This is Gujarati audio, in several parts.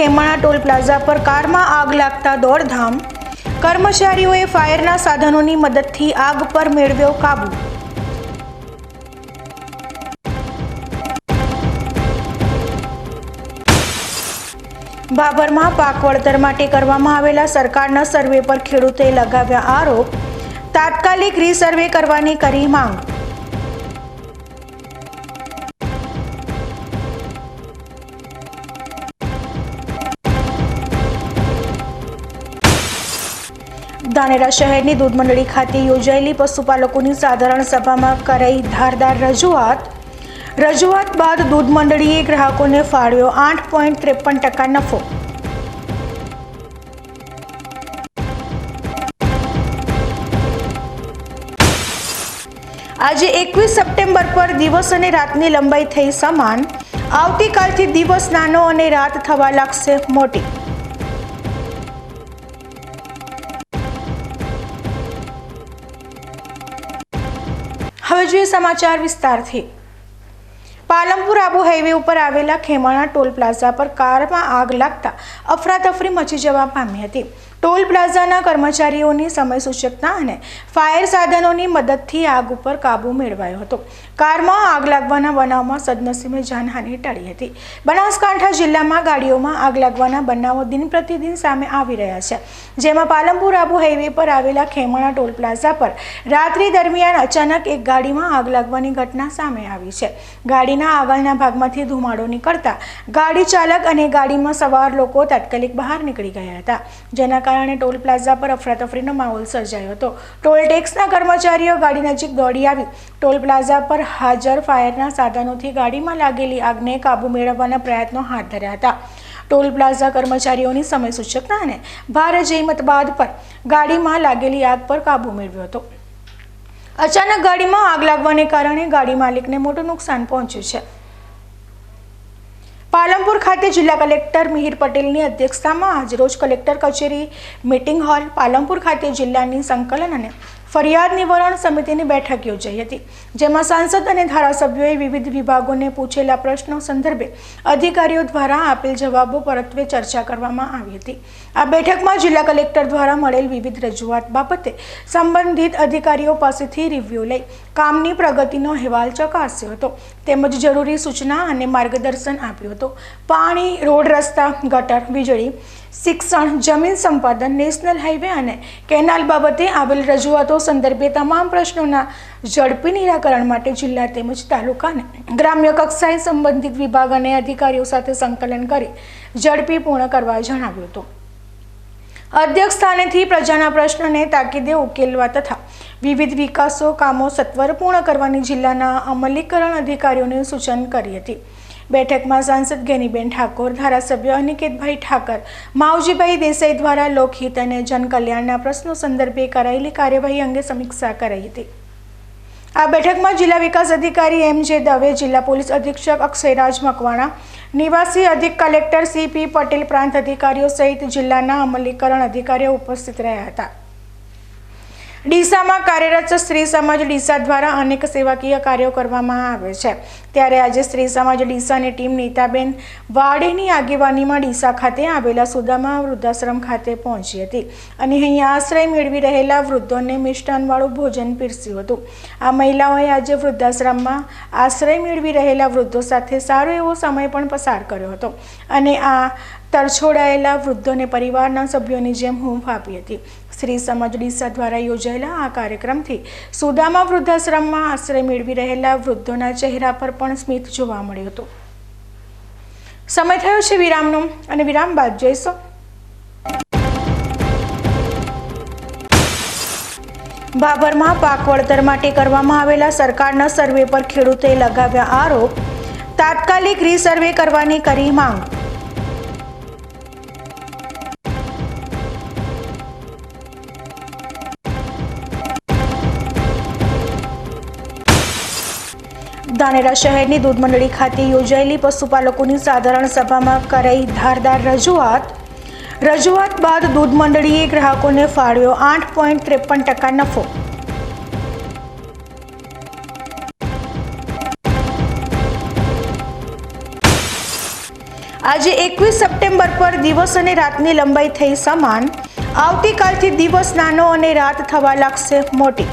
Khemana toll plaza પર કારમાં આગ લાગતા દોડધામ. કર્મચારીઓએ ફાયરના સાધનોની મદદથી આગ પર મેળવ્યો કાબુ. બાબરમાં પાક વળતર માટે કરવામાં આવેલા સરકારના સર્વે પર ખેડૂતે લગાવ્યા આરોપ. તાત્કાલિક રીસર્વે કરવાની કરી માંગ. ધાનેરા શહેરની દૂધ મંડળી ખાતે યોજાયેલી પશુપાલકોની સાધારણ સભામાં કરાઈ ધારદાર રજૂઆત. રજૂઆત બાદ દૂધ મંડળીએ ગ્રાહકોને ફાળવ્યો આઠ પોઈન્ટ ત્રેપન ટકા નફો. આજે એકવીસ સપ્ટેમ્બર પર દિવસ અને રાતની લંબાઈ થઈ સમાન. આવતીકાલથી દિવસ નાનો અને રાત થવા લાગશે મોટી. હવે જોઈએ સમાચાર વિસ્તારથી. પાલમપુર આબુ હાઈવે ઉપર આવેલા ખેમાણા ટોલ પ્લાઝા પર કારમાં આગ લાગતા અફરાતફરી મચી જવા પામી હતી. ટોલ પ્લાઝાના કર્મચારીઓની સમય સૂચકતા અને ફાયર સાધનોની મદદથી આગ ઉપર કાબૂ મેળવાયો હતો. કારમાં આગ લાગવાના બનાવમાં સદનસીબે જાનહાનિ ટાળી હતી. બનાસકાંઠા જિલ્લામાં ગાડીઓમાં આગ લાગવાના બનાવો દિન પ્રતિદિન સામે આવી રહ્યા છે. જેમાં પાલનપુર આબુ હાઈવે પર આવેલા ખેમાણા ટોલ પ્લાઝા પર રાત્રિ દરમિયાન અચાનક એક ગાડીમાં આગ લાગવાની ઘટના સામે આવી છે. ગાડીના આગળના ભાગમાંથી ધુમાડો નીકળતા ગાડી ચાલક અને ગાડીમાં સવાર લોકો તાત્કાલિક બહાર નીકળી ગયા હતા. જેના કારણે ટોલ પ્લાઝા પર અફરાતફરીનો માહોલ સર્જાયો હતો. ટોલ ટેક્સના કર્મચારીઓ ગાડી નજીક દોડી આવી. ટોલ પ્લાઝા પર હાજર ફાયરના સાધનોથી ગાડીમાં લાગેલી આગને કાબુ મેળવવાના પ્રયત્નો હાથ ધર્યા હતા. ટોલ પ્લાઝા કર્મચારીઓની સમય સૂચકતા અને ભારે જહેમત બાદ પર ગાડીમાં લાગેલી આગ પર કાબુ મેળવ્યો હતો. અચાનક ગાડીમાં આગ લાગવાને કારણે ગાડી માલિકને મોટું નુકસાન પહોંચ્યું છે. પાલનપુર ખાતે જિલ્લા કલેક્ટર મિહિર પટેલની અધ્યક્ષતામાં આજરોજ કલેક્ટર કચેરી, મીટિંગ હોલ, પાલનપુર ખાતે જિલ્લાની સંકલન અને ફરિયાદ નિવારણ સમિતિની બેઠક યોજાઈ હતી. જેમાં સાંસદ અને ધારાસભ્યોએ વિવિધ વિભાગોને પૂછેલા પ્રશ્નો સંદર્ભે અધિકારીઓ દ્વારા આપેલ જવાબો પરત્વે ચર્ચા કરવામાં આવી હતી. આ બેઠકમાં જિલ્લા કલેક્ટર દ્વારા મળેલ વિવિધ રજૂઆત બાબતે સંબંધિત અધિકારીઓ પાસેથી રિવ્યૂ લઈ કામની પ્રગતિનો અહેવાલ ચકાસ્યો હતો. તેમજ જરૂરી સૂચના અને માર્ગદર્શન આપ્યું હતું. પાણી, રોડ રસ્તા, ગટર, વીજળી, શિક્ષણ, જમીન સંપાદન, નેશનલ હાઈવે અને કેનાલ બાબતે આવેલ રજૂઆતો સંદર્ભે તમામ પ્રશ્નોના ઝડપી નિરાકરણ માટે જિલ્લા તેમજ તાલુકાને ગ્રામ્ય કક્ષાએ સંબંધિત વિભાગ અને અધિકારીઓ સાથે સંકલન કરી ઝડપી પૂર્ણ કરવા જણાવ્યું હતું. અધ્યક્ષ સ્થાનેથી પ્રજાના પ્રશ્નને તાકીદે ઉકેલવા તથા વિવિધ વિકાસો, કામો સત્વર પૂર્ણ કરવાની જિલ્લાના અમલીકરણ અધિકારીઓને સૂચન કરી હતી. બેઠકમાં સાંસદ ગેનીબેન ઠાકોર, ધારાસભ્ય અનિકેતભાઈ ઠાકર, માવજીભાઈ દેસાઈ દ્વારા લોકહિત અને જનકલ્યાણના પ્રશ્નો સંદર્ભે કરાયેલી કાર્યવાહી અંગે સમીક્ષા કરાઈ હતી. આ બેઠકમાં જિલ્લા વિકાસ અધિકારી એમ જે દવે, જિલ્લા પોલીસ અધિક્ષક અક્ષયરાજ મકવાણા, નિવાસી અધિક કલેક્ટર સી પટેલ, પ્રાંત અધિકારીઓ સહિત જિલ્લાના અમલીકરણ અધિકારીઓ ઉપસ્થિત રહ્યા હતા. ડીસામાં કાર્યરત સ્ત્રી સમાજ ડીસા દ્વારા અનેક સેવાકીય કાર્યો કરવામાં આવે છે. ત્યારે આજે સ્ત્રી સમાજ ડીસાની ટીમ નીતાબેન વાડેની આગેવાનીમાં ડીસા ખાતે આવેલા સુદામા વૃદ્ધાશ્રમ ખાતે પહોંચી હતી અને અહીંયા આશ્રય મેળવી રહેલા વૃદ્ધોને મિષ્ટાનવાળું ભોજન પીરસ્યું હતું. આ મહિલાઓએ આજે વૃદ્ધાશ્રમમાં આશ્રય મેળવી રહેલા વૃદ્ધો સાથે સારો એવો સમય પણ પસાર કર્યો હતો અને આ તરછોડાયેલા વૃદ્ધોને પરિવારના સભ્યોની જેમ હૂંફ આપી હતી. શ્રી સમાજ ડીસા દ્વારા યોજાયેલા આ કાર્યક્રમથી સુદામા વૃદ્ધાશ્રમમાં આશ્રય મેળવી રહેલા વૃદ્ધોના ચહેરા પર પણ સ્મિત જોવા મળ્યું હતું. સમય થયો છે વિરામનો અને વિરામ બાદ જઈશું. ભાભરમાં પાક વળતર માટે કરવામાં આવેલા સરકારના સર્વે પર ખેડૂતોએ લગાવ્યા આરોપ. તાત્કાલિક રીસર્વે કરવાની કરી માંગ. ધાનેરા શહેરની દૂધ મંડળી ખાતે યોજાયેલી પશુપાલકોની સાધારણ સભામાં કરાઈ ધારદાર રજૂઆત. રજૂઆત બાદ દૂધ મંડળીએ ગ્રાહકોને ફાળવ્યો આઠ પોઈન્ટ ત્રેપન ટકા નફો. આજે એકવીસ સપ્ટેમ્બર પર દિવસ અને રાતની લંબાઈ થઈ સમાન. આવતીકાલથી દિવસ નાનો અને રાત થવા લાગશે મોટી.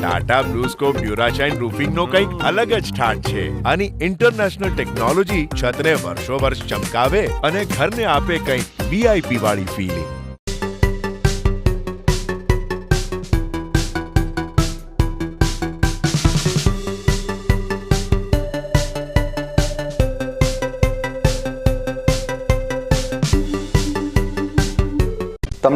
ટાટા બ્લુસ્કોપ ડ્યુરાશાઇન રૂફિંગનો કંઈક અલગ જ ઠાટ છે. આની ઇન્ટરનેશનલ ટેકનોલોજી છતને વર્ષો વર્ષ ચમકાવે અને ઘરને આપે કંઈક વીઆઈપી વાળી ફીલિંગ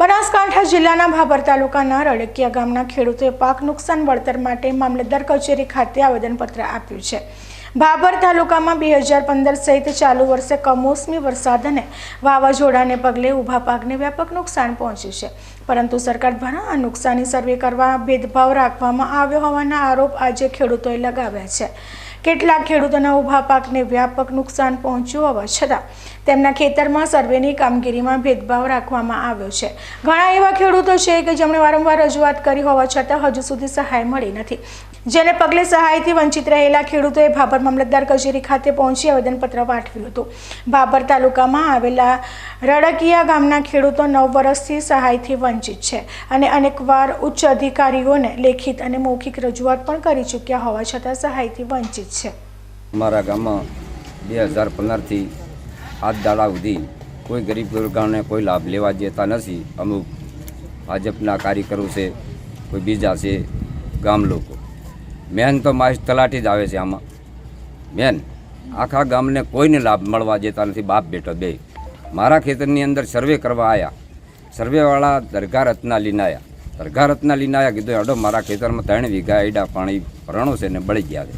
બનાસકાંઠા જિલ્લાના ભાભર તાલુકાના રડકિયા ગામના ખેડૂતોએ પાક નુકસાન વળતર માટે મામલતદાર કચેરી ખાતે આવેદનપત્ર આપ્યું છે. ભાભર તાલુકામાં બે હજાર પંદર સહિત ચાલુ વર્ષે કમોસમી વરસાદ અને વાવાઝોડાને પગલે ઊભા પાકને વ્યાપક નુકસાન પહોંચ્યું છે. પરંતુ સરકાર દ્વારા આ નુકસાની સર્વે કરવા ભેદભાવ રાખવામાં આવ્યો હોવાના આરોપ આજે ખેડૂતોએ લગાવ્યા છે. કેટલાક ખેડૂતોના ઊભા પાકને વ્યાપક નુકસાન પહોંચ્યું હોવા છતાં તેમના ખેતરમાં સર્વેની કામગીરીમાં ભેદભાવ રાખવામાં આવ્યો છે. ઘણા એવા ખેડૂતો છે કે જેમણે વારંવાર રજૂઆત કરી હોવા છતાં હજુ સુધી સહાય મળી નથી. જેને પગલે સહાયથી વંચિત રહેલા ખેડૂતોએ ભાભર મામલતદાર કચેરી ખાતે પહોંચી આવેદનપત્ર પાઠવ્યું હતું. ભાભર તાલુકામાં આવેલા રડકિયા ગામના ખેડૂતો નવ વર્ષથી સહાયથી વંચિત છે અને અનેકવાર ઉચ્ચ અધિકારીઓને લેખિત અને મૌખિક રજૂઆત પણ કરી ચૂક્યા હોવા છતાં સહાયથી વંચિત છે. અમારા ગામમાં બે હજાર પંદરથી આજ દાડા સુધી કોઈ ગરીબ વર્ગને કોઈ લાભ લેવા જતા નથી. અમુક ભાજપના કાર્યકરો છે, કોઈ બીજા છે, ગામ લોકો. મેન તો માસ તલાટી જ આવે છે આમાં. મેન, આખા ગામને કોઈને લાભ મળવા જતા નથી, બાપ બેટો બે. મારા ખેતરની અંદર સર્વે કરવા આવ્યા સર્વેવાળા દરગાહ રત્ના લીનાયા દરગાહ રત્ના લીનાયા કીધું, અડો, મારા ખેતરમાં ત્રણ વીઘા એડા પાણી ભરણો છે ને બળી ગયા છે.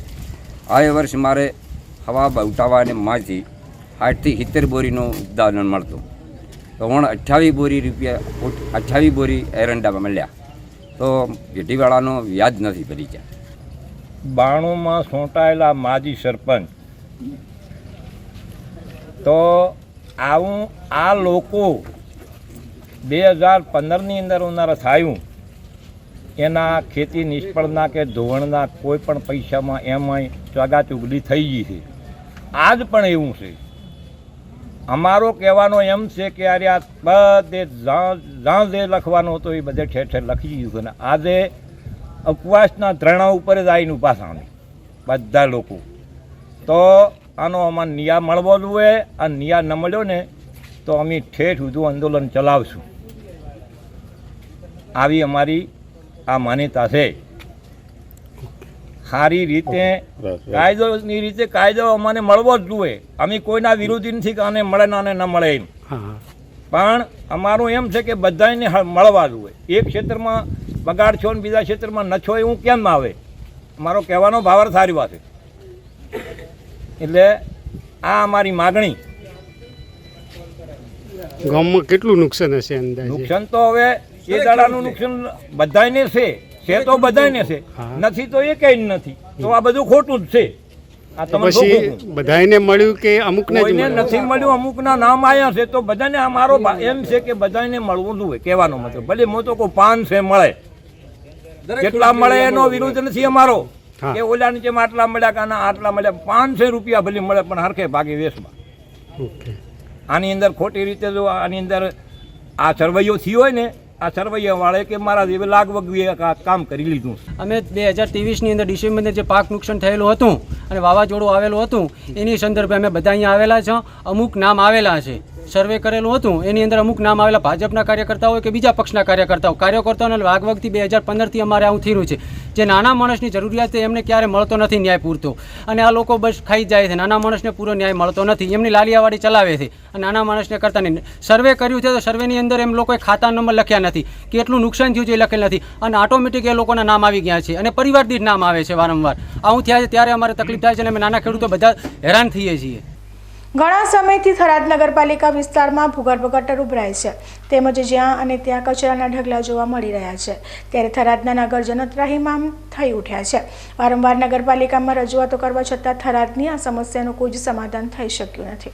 આ વર્ષ મારે હવા ઉઠાવા અને માંથી આઠથી સિત્તેર બોરીનું ઉત્પાદન મળતું. તો હું અઠ્યાવીસ બોરી રૂપિયા અઠ્યાવીસ બોરી એરંડામાં મળ્યા. તો પેઢીવાળાનો વ્યાજ નથી ભરી ગયા. બાણુંમાં સોંટાયેલા માજી સરપંચ. તો આવું, આ લોકો બે હજાર પંદરની અંદર ઉનાળા થયું. એના ખેતી નિષ્ફળના કે ધોવણના કોઈ પણ પૈસામાં એમાંય ચગા ચુગલી થઈ ગઈ છે. આજ પણ એવું છે. અમારો કહેવાનો એમ છે કે અરે આ બધે જ્યાં જે લખવાનો હતો, એ બધે ઠેર ઠેર લખી ગયું છે. ને આજે ઉપવાસના ધરણા ઉપર જ આવીને સામે બધા લોકો. તો આનો અમારે નિયા મળવો જોઈએ આ નિયા ન મળ્યો ને તો અમે ઠેઠ ઉધું આંદોલન ચલાવશું. આવી અમારી આ માન્યતા છે. સારી રીતે કાયદોની રીતે કાયદો અમને મળવો જ જોઈએ. અમે કોઈના વિરોધી નથી કે આને મળે ને આને ન મળે એમ. પણ અમારું એમ છે કે બધાને મળવા જોઈએ. એક ક્ષેત્રમાં બગાડ છો ને બીજા ક્ષેત્રમાં ન છો એવું કેમ ના આવે? મારો કહેવાનો ભાવર સારી વાત છે. એટલે આ અમારી માગણી. ગામમાં કેટલું નુકસાન હશે અંદાજે? નુકસાન તો હવે એ દાડાનું નુકસાન બધાને છે. છે તો બધાને છે. નથી તો એ કઈ નથી. તો આ બધું ખોટું જ છે. પછી બધાને મળ્યું કે અમુકને જ નથી મળ્યું અમુકના નામ આવ્યા છે તો બધાને આ મારો એમ છે કે બધાને મળવું જોઈએ કહેવાનો મતલબ. ભલે હું તો કોઈ પાન છે મળે. કેટલા મળે એનો વિરોધ નથી અમારો. કે ઓલા નીચે આટલા મળ્યા કે આના આટલા મળ્યા પાંચસો રૂપિયા ભલે મળે પણ હરખે ભાગે વેસમાં આની અંદર ખોટી રીતે જો આની અંદર આ સરવૈયો થયો હોય ને આ સરવૈયા વાળે કે મારા જેવે લાગવગવીએ આ કામ કરી લીધું. અમે બે હજાર ત્રેવીસની અંદર ડિસેમ્બરની જે પાક નુકસાન થયેલું હતું અને વાવાઝોડું આવેલું હતું, એની સંદર્ભે અમે બધા અહીંયા આવેલા છે. અમુક નામ આવેલા છે. સર્વે કરેલું હતું, એની અંદર અમુક નામ આવેલા ભાજપના કાર્યકર્તાઓ કે બીજા પક્ષના કાર્યકર્તાઓ. કાર્યકર્તાઓને વાગવગથી બે હજાર પંદરથી અમારે આવું થયું છે. જે નાના માણસની જરૂરિયાત છે એમને ક્યારે મળતો નથી ન્યાય પૂરતો. અને આ લોકો બસ ખાઈ જાય છે. નાના માણસને પૂરો ન્યાય મળતો નથી. એમની લાલિયાવાડી ચલાવે છે. અને નાના માણસને કરતા નહીં. સર્વે કર્યું છે તો સર્વેની અંદર એમ લોકોએ ખાતા નંબર લખ્યા નથી. કેટલું નુકસાન થયું છે એ લખેલ નથી. અને ઓટોમેટિક એ લોકોના નામ આવી ગયા છે અને પરિવાર દીઠ નામ આવે છે વારંવાર. આવું થયા છે ત્યારે અમારે તકલીફ થાય છે અને અમે નાના ખેડૂતો બધા હેરાન થઈએ છીએ. ઘણા સમયથી થરાદ નગરપાલિકા વિસ્તારમાં ભૂગર્ભ ગટર ઉભરાય છે. તેમજ જ્યાં અને ત્યાં કચરાના ઢગલા જોવા મળી રહ્યા છે. ત્યારે થરાદના નગરજનો ત્રાહીમામ થઈ ઉઠ્યા છે. વારંવાર નગરપાલિકામાં રજૂઆતો કરવા છતાં થરાદની આ સમસ્યાનું કોઈ જ સમાધાન થઈ શક્યું નથી.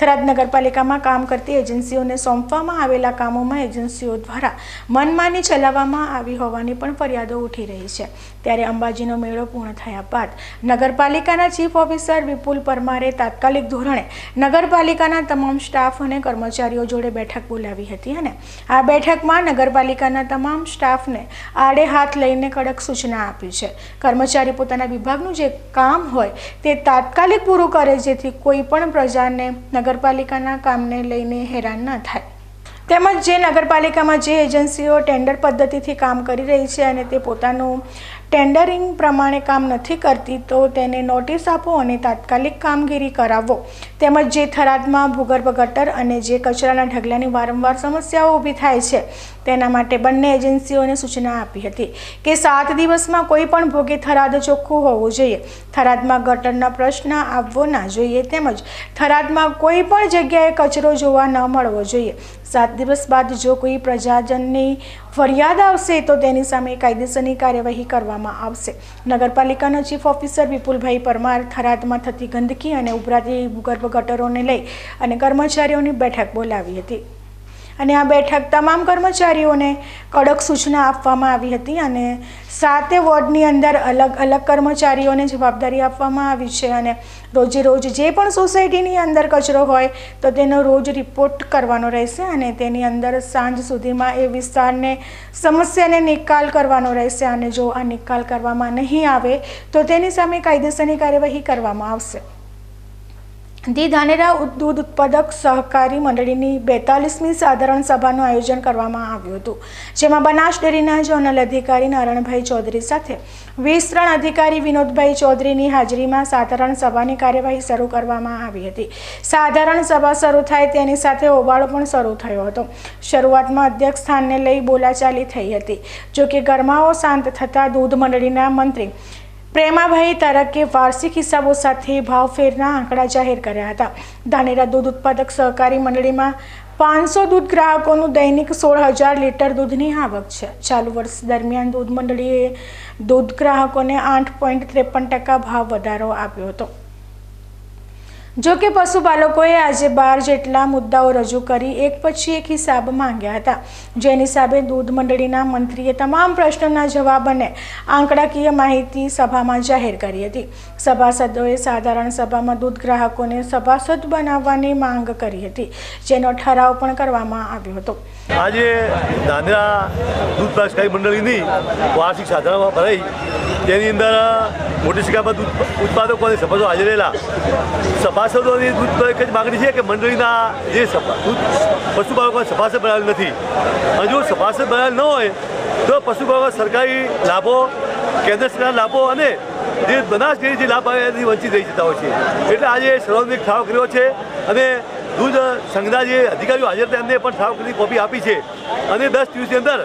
થરાદ નગરપાલિકામાં કામ કરતી એજન્સીઓને સોંપવામાં આવેલા કામોમાં એજન્સીઓ દ્વારા મનમાની ચલાવવામાં આવી હોવાની પણ ફરિયાદો ઉઠી રહી છે. ત્યારે અંબાજીનો મેળો પૂર્ણ થયા બાદ નગરપાલિકાના ચીફ ઓફિસર વિપુલ પરમારે તાત્કાલિક ધોરણે નગરપાલિકાના તમામ સ્ટાફ અને કર્મચારીઓ જોડે બેઠક બોલાવી હતી અને આ બેઠકમાં નગરપાલિકાના તમામ સ્ટાફને આડે હાથ લઈને કડક સૂચના આપી છે. કર્મચારી પોતાના વિભાગનું જે કામ હોય તે તાત્કાલિક પૂરું કરે જેથી કોઈ પણ પ્રજાને નગરપાલિકાના કામને લઈને હેરાન ન થાય. તેમજ જે નગરપાલિકામાં જે એજન્સીઓ ટેન્ડર પદ્ધતિથી કામ કરી રહી છે અને તે પોતાનું ટેન્ડરિંગ પ્રમાણે કામ નથી કરતી, તો તેને નોટિસ આપો અને તાત્કાલિક કામગીરી કરાવો. તેમજ જે થરાદમાં ભૂગર્ભ ગટર અને જે કચરાના ઢગલાની વારંવાર સમસ્યાઓ ઊભી થાય છે, તેના માટે બંને એજન્સીઓને સૂચના આપી હતી કે સાત દિવસમાં કોઈ પણ ભોગે થરાદ ચોખ્ખું હોવું જોઈએ. થરાદમાં ગટરના પ્રશ્ન આવવો ના જોઈએ તેમજ થરાદમાં કોઈ પણ જગ્યાએ કચરો જોવા ન મળવો જોઈએ. સાત દિવસ બાદ જો કોઈ પ્રજાજનની ફરિયાદ આવશે, તો તેની સામે કાયદેસરની કાર્યવાહી કરવામાં આવશે. નગરપાલિકાના ચીફ ઓફિસર વિપુલભાઈ પરમાર થરાદમાં થતી ગંદકી અને ઉભરાતી ભૂગર્ભ ગટરોને લઈ અને કર્મચારીઓની બેઠક બોલાવી હતી. અને આ બેઠક તમામ કર્મચારીઓને કડક સૂચના આપવામાં આવી હતી અને સાતે વોર્ડની અંદર અલગ અલગ કર્મચારીઓને જવાબદારી આપવામાં આવી છે અને રોજે રોજ જે પણ સોસાયટીની અંદર કચરો હોય તો તેનો રોજ રિપોર્ટ કરવાનો રહેશે અને તેની અંદર સાંજ સુધીમાં એ વિસ્તારને સમસ્યાને નિકાલ કરવાનો રહેશે અને જો આ નિકાલ કરવામાં નહીં આવે તો તેની સામે કાયદેસરની કાર્યવાહી કરવામાં આવશે. ધી ધાનેરા દૂધ ઉત્પાદક સહકારી મંડળીની બેતાલીસમી સાધારણ સભાનું આયોજન કરવામાં આવ્યું હતું, જેમાં બનાસ ડેરીના જનરલ અધિકારી નારાયણભાઈ ચૌધરી સાથે વિસ્તરણ અધિકારી વિનોદભાઈ ચૌધરીની હાજરીમાં સાધારણ સભાની કાર્યવાહી શરૂ કરવામાં આવી હતી. સાધારણ સભા શરૂ થાય તેની સાથે હોબાળો પણ શરૂ થયો હતો. શરૂઆતમાં અધ્યક્ષ સ્થાનને લઈ બોલાચાલી થઈ હતી, જોકે ગરમાઓ શાંત થતાં દૂધ મંડળીના મંત્રી પ્રેમાભાઈ તારકે વાર્ષિક હિસાબો સાથે ભાવફેરના આંકડા જાહેર કર્યા હતા. ધાનેરા દૂધ ઉત્પાદક સહકારી મંડળીમાં પાંચસો દૂધ ગ્રાહકોનું દૈનિક સોળ હજાર લીટર દૂધની આવક છે. ચાલુ વર્ષ દરમિયાન દૂધ મંડળીએ દૂધ ગ્રાહકોને આઠ પોઈન્ટ ત્રેપન ટકા ભાવ વધારો આપ્યો હતો. જો કે પશુપાલકોએ આજે બાર જેટલા મુદ્દાઓ રજૂ કરી, એક પછી એક હિસાબ માંગ્યા હતા. જેની હિસાબે દૂધ મંડળીના મંત્રીએ તમામ પ્રશ્નોના જવાબ અને આંકડાકીય માહિતી સભામાં જાહેર કરી હતી. સભાસદોએ સાધારણ સભામાં દૂધ ગ્રાહકોને સભાસદ બનાવવાની માંગ કરી હતી, જેનો ઠરાવ પણ કરવામાં આવ્યો હતો. આજે ધાંધ્રા દૂધ સહકારી મંડળીની વાર્ષિક સાધારણમાં ભરાઈ. તેની અંદર મોટી સંખ્યામાં દૂધ ઉત્પાદકોને સભાસો હાજરેલા હાજર દૂધ એક જ માગણી છે કે મંડળીના જે પશુપાલકો સભાસદ બનાવેલ નથી. હજુ સભાસદ બનાવેલ ન હોય, તો પશુપાલકો સરકારી લાભો, કેન્દ્ર સરકાર લાભો અને જે બનાસ જે લાભ આવે એથી વંચિત રહી જતા હોય છે. એટલે આજે સર્વાધિક ઠાવ કર્યો છે અને દૂધ સંઘના જે અધિકારીઓ હાજર હતા, એમને પણ ઠાવ કરી કોપી આપી છે. અને દસ દિવસની અંદર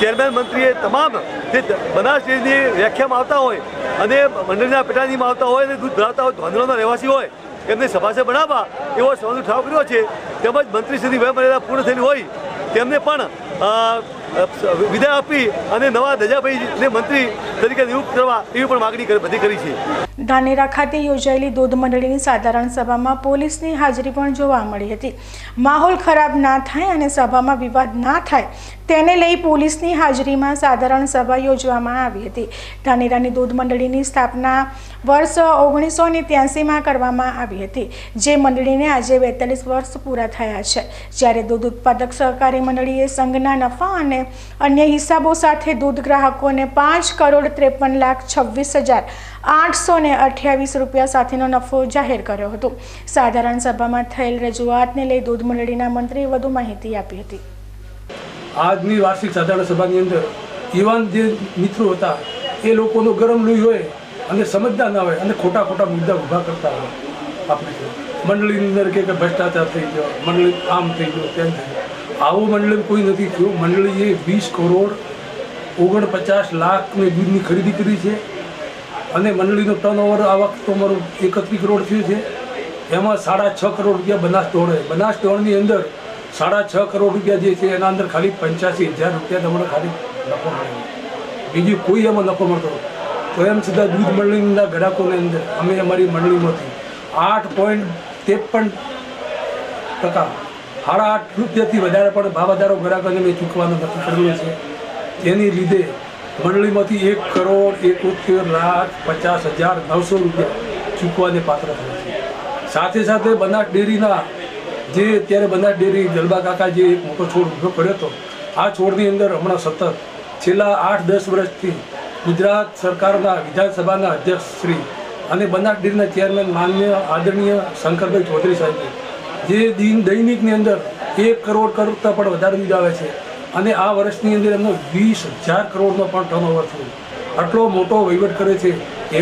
ચેરમેન મંત્રીએ તમામ જે બનાસ ડેરીની વ્યાખ્યામાં આવતા હોય અને મંડળીના પેટાનીમાં આવતા હોય અને દૂધ ધરાવતા હોય ધોંધરાના રહેવાસી હોય એમને સભાસદ બનાવવા, એવો સવાલ ઠરાવ કર્યો છે. તેમજ મંત્રી સુધી વયમર્યાદા પૂર્ણ થયેલી હોય, તેમને પણ વિદાય આપી અને નવા દજાભાઈને મંત્રી તરીકે નિયુક્ત કરવા એવી પણ માગણી બધી કરી છે. ધાનેરા ખાતે યોજાયેલી દૂધ મંડળીની સાધારણ સભામાં પોલીસની હાજરી પણ જોવા મળી હતી. માહોલ ખરાબ ના થાય અને સભામાં વિવાદ ના થાય, તેને લઈ પોલીસની હાજરીમાં સાધારણ સભા યોજવામાં આવી હતી. ધાનેરાની દૂધ મંડળીની સ્થાપના વર્ષ ઓગણીસો ને ત્યાસીમાં કરવામાં આવી હતી, જે મંડળીને આજે બેતાલીસ વર્ષ પૂરા થયા છે. જ્યારે દૂધ ઉત્પાદક સહકારી મંડળીએ સંઘના નફા અને અન્ય હિસાબો સાથે દૂધ ગ્રાહકોને પાંચ કરોડ ત્રેપન લાખ છવ્વીસ હજાર આઠસો ને અઠ્યાવીસ રૂપિયા સાથેનો નફો જાહેર કર્યો હતો. સાધારણ સભામાં થયેલ રજૂઆતને લઈ દૂધ મંડળીના મંત્રીએ વધુ માહિતી આપી હતી. આજની વાર્ષિક સાધારણ સભાની અંદર યુવાન જે મિત્રો હતા, એ લોકોનો ગરમ લોહી હોય અને સમજદાર ના હોય અને ખોટા ખોટા મુદ્દા ઊભા કરતા હોય. આપણે મંડળીની અંદર કે ભ્રષ્ટાચાર થઈ ગયો, મંડળી આમ થઈ ગયો, તેમ થઈ આવું મંડળી કોઈ નથી થયું. મંડળીએ વીસ કરોડ ઓગણપચાસ લાખની દૂધની ખરીદી કરી છે. અને મંડળીનો ટર્ન ઓવર આ વખત અમારું એકત્રીસ કરોડ થયું છે. એમાં સાડા છ કરોડ રૂપિયા બનાસ ધોરણે. બનાસ ધોરણની અંદર સાડા છ કરોડ રૂપિયા જે છે, એના અંદર ખાલી પંચ્યાસી હજાર રૂપિયા તમને ખાલી નફો મળે બીજું કોઈ એમાં નફો મળતો. તો એમ છતાં દૂધ મંડળીના ગ્રાહકોની અંદર અમે અમારી મંડળીમાંથી આઠ પોઈન્ટ ત્રેપન ટકા, સાડા આઠ રૂપિયાથી વધારે પણ ભાવ વધારો ગ્રાહકોને મેં ચૂકવાનો નક્કી કરેલો છે. તેની લીધે મંડળીમાંથી એક કરોડ એકોતેર લાખ પચાસ હજાર નવસો રૂપિયા ચૂકવાને પાત્ર થયા છે. સાથે સાથે બનાસ ડેરીના જે અત્યારે બનાસ ડેરી જલબા કાકા જે એક મોટો છોડ ઊભો કર્યો હતો, આ છોડની અંદર હમણાં સતત છેલ્લા આઠ દસ વર્ષથી ગુજરાત સરકારના વિધાનસભાના અધ્યક્ષ શ્રી અને બનાસ ડેરીના ચેરમેન માન્ય આદરણીય શંકરભાઈ ચૌધરી સાહેબે જે દિન દૈનિકની અંદર એક કરોડ કરતાં પણ વધારે દૂધ આવે છે. અને આ વર્ષની અંદર એમનો વીસ હજાર કરોડનો પણ ટર્નઓવર થયો. આટલો મોટો વહીવટ કરે છે.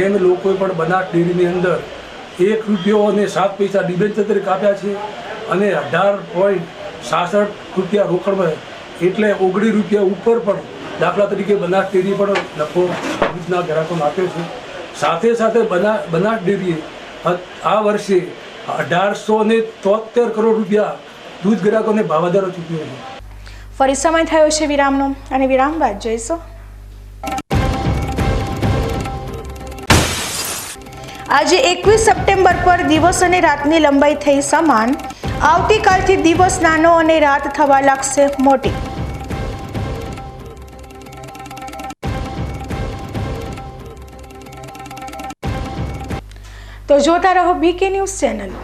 એમ લોકોએ પણ બનાસ ડેરીની અંદર એક રૂપિયો અને સાત પૈસા ડિબેન્ચર તરીકે આપ્યા છે અને અઢાર પોઈન્ટ સાસઠ રૂપિયા રોકડમાં એટલે ઓગણી રૂપિયા ઉપર પણ દાખલા તરીકે બનાસ ડેરી પણ નફો દૂધના ગ્રાહકોને આપ્યો છે. સાથે સાથે બના, બનાસ ડેરીએ આ વર્ષે અઢારસો ને તોતેર કરોડ રૂપિયા દૂધ ગ્રાહકોને ભાવાધારો ચૂક્યો છે. ફરી સમય થયો છે વિરામનો. અને વિરામ બાદ જઈશું. આજે એકવીસ સપ્ટેમ્બર પર દિવસ અને રાતની લંબાઈ થઈ સમાન. આવતીકાલથી દિવસ નાનો અને રાત થવા લાગશે મોટી. તો જોતા રહો બીકે ન્યૂઝ ચેનલ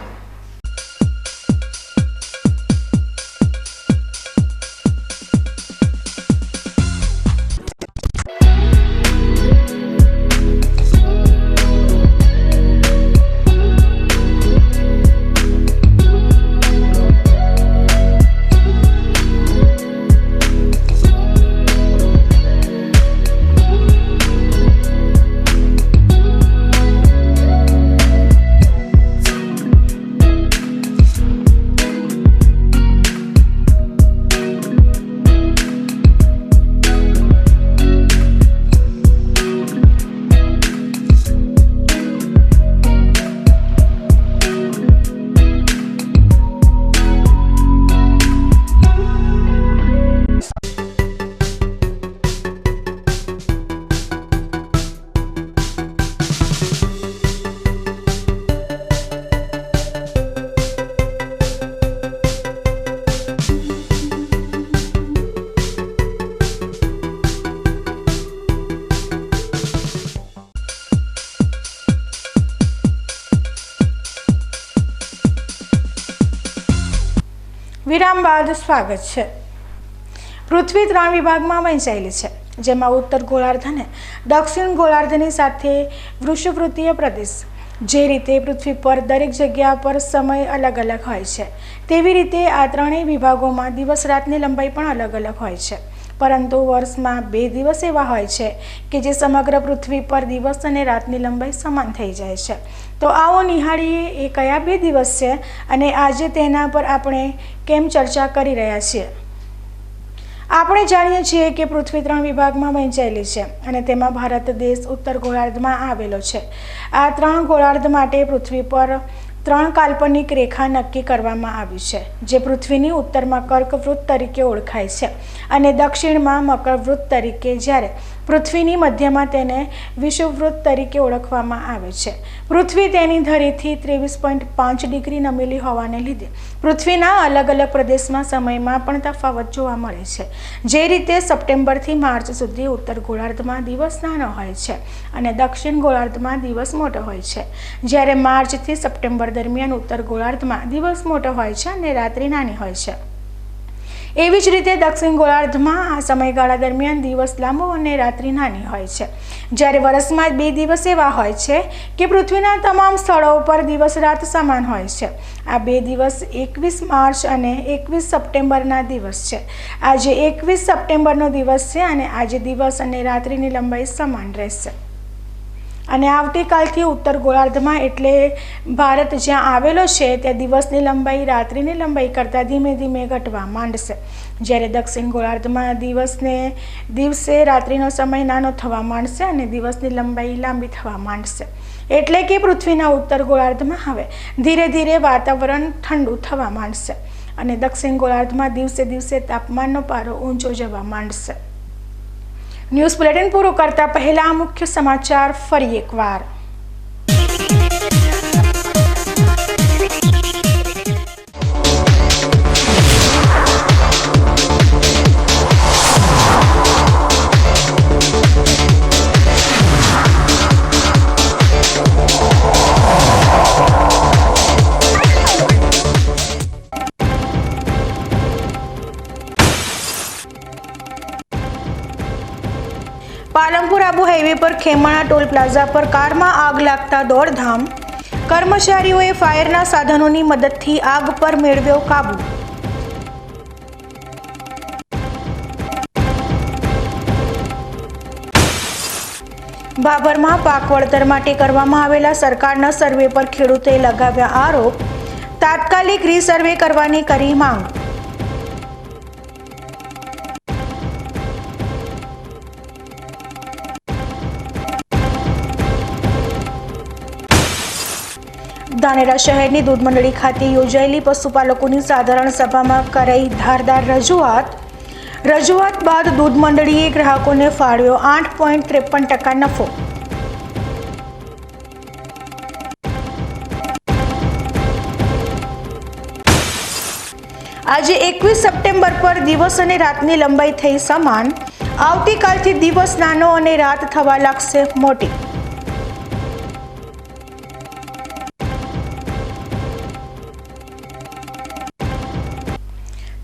બાદ સ્વાગત છે. પૃથ્વી ત્રણ વિભાગમાં વહેંચાયેલી છે, જેમાં ઉત્તર ગોળાર્ધ અને દક્ષિણ ગોળાર્ધની સાથે વૃષવૃત્તીય પ્રદેશ, જે રીતે પૃથ્વી પર દરેક જગ્યા પર સમય અલગ અલગ હોય છે, તેવી રીતે આ ત્રણેય વિભાગોમાં દિવસ રાતની લંબાઈ પણ અલગ અલગ હોય છે. પરંતુ વર્ષમાં બે દિવસ એવા હોય છે કે જે સમગ્ર પૃથ્વી પર દિવસ અને રાતની લંબાઈ સમાન થઈ જાય છે. તો આવો નિહાળીએ એ કયા બે દિવસ છે અને આજે તેના પર આપણે કેમ ચર્ચા કરી રહ્યા છીએ. આપણે જાણીએ છીએ કે પૃથ્વી ત્રણ વિભાગમાં વહેંચાયેલી છે અને તેમાં ભારત દેશ ઉત્તર ગોળાર્ધમાં આવેલો છે. આ ત્રણ ગોળાર્ધ માટે પૃથ્વી પર ત્રણ કાલ્પનિક રેખા નક્કી કરવામાં આવી છે, જે પૃથ્વીની ઉત્તરમાં કર્કવૃત્ત તરીકે ઓળખાય છે અને દક્ષિણમાં મકરવૃત્ત તરીકે જ્યારે પૃથ્વીની મધ્યમાં તેને વિષુવવૃત્ત તરીકે ઓળખવામાં આવે છે. પૃથ્વી તેની ધરીથી ત્રેવીસ પોઈન્ટ પાંચ ડિગ્રી નમેલી હોવાને લીધે પૃથ્વીના અલગ અલગ પ્રદેશમાં સમયમાં પણ તફાવત જોવા મળે છે. જે રીતે સપ્ટેમ્બરથી માર્ચ સુધી ઉત્તર ગોળાર્ધમાં દિવસ નાનો હોય છે અને દક્ષિણ ગોળાર્ધમાં દિવસ મોટો હોય છે. જ્યારે માર્ચથી સપ્ટેમ્બર દરમિયાન ઉત્તર ગોળાર્ધમાં દિવસ મોટો હોય છે અને રાત્રિ નાની હોય છે. એવી જ રીતે દક્ષિણ ગોળાર્ધમાં આ સમયગાળા દરમિયાન દિવસ લાંબો અને રાત્રિ નાની હોય છે. જ્યારે વર્ષમાં બે દિવસ એવા હોય છે કે પૃથ્વીના તમામ સ્થળો ઉપર દિવસ રાત સમાન હોય છે. આ બે દિવસ એકવીસ માર્ચ અને એકવીસ સપ્ટેમ્બરના દિવસ છે. આજે એકવીસ સપ્ટેમ્બરનો દિવસ છે અને આજે દિવસ અને રાત્રિની લંબાઈ સમાન રહેશે. અને આવતીકાલથી ઉત્તર ગોળાર્ધમાં એટલે ભારત જ્યાં આવેલો છે, ત્યાં દિવસની લંબાઈ, રાત્રિની લંબાઈ કરતાં ધીમે ધીમે ઘટવા માંડશે. જ્યારે દક્ષિણ ગોળાર્ધમાં દિવસને, દિવસે રાત્રિનો સમય નાનો થવા માંડશે અને દિવસની લંબાઈ લાંબી થવા માંડશે. એટલે કે પૃથ્વીના ઉત્તર ગોળાર્ધમાં હવે ધીરે ધીરે વાતાવરણ ઠંડુ થવા માંડશે અને દક્ષિણ ગોળાર્ધમાં દિવસે દિવસે તાપમાનનો પારો ઊંચો જવા માંડશે. ન્યૂઝ બુલેટિન પૂરું કરતા પહેલા મુખ્ય સમાચાર ફરી એકવાર. હાઈવે પર ખેમાણા ટોલ પ્લાઝા પર કારમાં આગ લાગતા દોડધામ. કર્મચારીઓએ ફાયરના સાધનોની મદદથી આગ પર મેળવ્યો કાબુ. બાબરમાં પાક વળતર માટે કરવામાં આવેલા સરકારના સર્વે પર ખેડૂતોએ લગાવ્યા આરોપ. તાત્કાલિક રીસર્વે કરવાની કરી માંગ. ધાનેરા શહેરની દૂધ મંડળી ખાતે યોજાયેલી પશુપાલકોની સાધારણ સભામાં કરાઈ ધારદાર રજૂઆત. રજૂઆત બાદ દૂધ મંડળીએ ગ્રાહકોને ફાળવ્યો આઠ પોઈન્ટ ત્રેપન ટકા નફો. આજે એકવીસ સપ્ટેમ્બર પર દિવસ અને રાતની લંબાઈ થઈ સમાન. આવતીકાલથી દિવસ નાનો અને રાત થવા લાગશે મોટી.